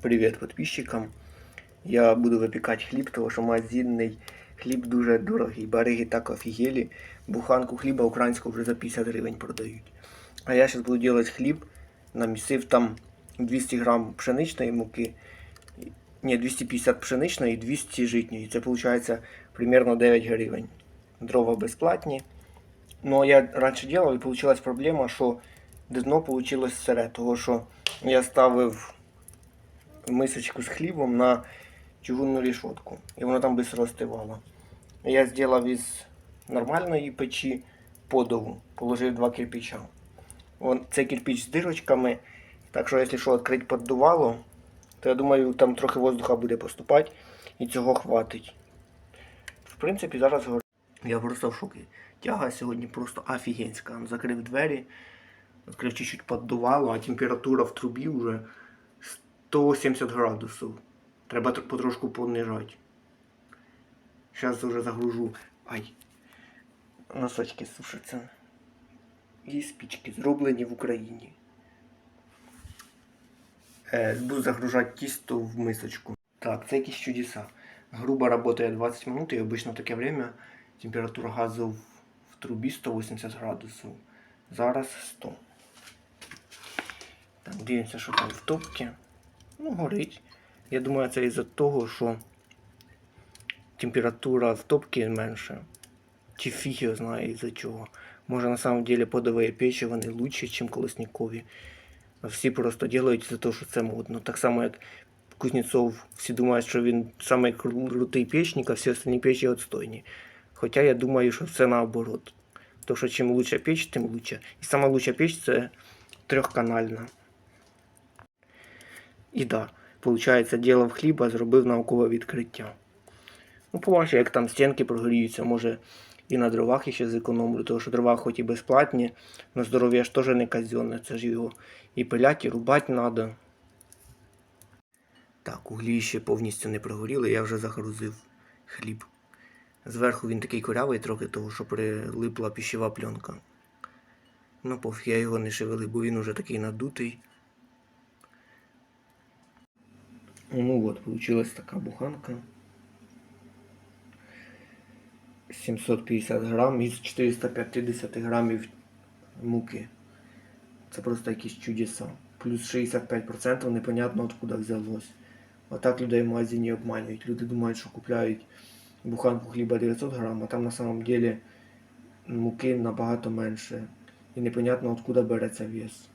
Привіт підписчикам. Я буду випікати хліб, тому що магазинний хліб дуже дорогий. Бариги так офігелі. Буханку хліба українського вже за 50 гривень продають. А я зараз буду робити хліб. Намісив там 200 грам пшеничної муки. Ні, 250 пшеничної і 200 житньої. Це виходить примерно 9 гривень. Дрова безплатні. Ну, я раніше робив і вийшла проблема, що дно вийшло сире, того що я ставив мисочку з хлібом на чугунну рішотку. І воно там швидко остивало. Я зробив із нормальної печі подову, положив два кирпича. Це кирпич з дирочками, так що, якщо що, відкрити поддувало, то я думаю, там трохи воздуха буде поступати і цього хватить. В принципі, зараз говорю. Я просто в шокі. Тяга сьогодні просто офігенська. Закрив двері, відкрив чуть-чуть поддувало, а температура в трубі вже 170 градусів. Треба тр- потрошку понижати. Зараз вже загружу. Ай. Носочки сушаться. І спічки зроблені в Україні. Е, буду загружати тісто в мисочку. Так, це якісь чудеса. Грубо работает 20 минут, и обычно в таке время температура газу в, в трубі 180 градусів. Зараз 100. Так, дивимося, що там в топці. Ну, горить. Я думаю, це із-за того, що температура в топці менше. Чи фіг його знає із-за чого. Може на самом деле подові печі вони лучше, ніж колосникові. Всі просто делають за те, що це модно. Так само, як Кузнєцов, всі думають, що він самий крутий печник, а всі остальні печі відстойні. Хоча я думаю, що все наоборот. То, що чим лучша печ, тим лучше. І сама лучша це трьохканальна. І да, виходить, ділав хліба, зробив наукове відкриття. Ну, побачу, як там стінки прогріються, може і на дровах ще зекономлю, тому що дрова хоч і безплатні, на здоров'я ж теж не казенне, це ж його і пилять, і рубати треба. Так, углі ще повністю не прогоріли, я вже загрузив хліб. Зверху він такий корявий трохи, тому що прилипла піщова пленка. Ну, пофіг, я його не шевелив, бо він уже такий надутий. Ну от, получилась така буханка. 750 грам із 450 грамів муки. Це просто якісь чудеса. Плюс 65% непонятно откуда взялось. Отак людей в магазині обманюють. Люди думають, що купляють буханку хліба 900 грам, а там на самом деле муки набагато менше. І непонятно откуда береться вес.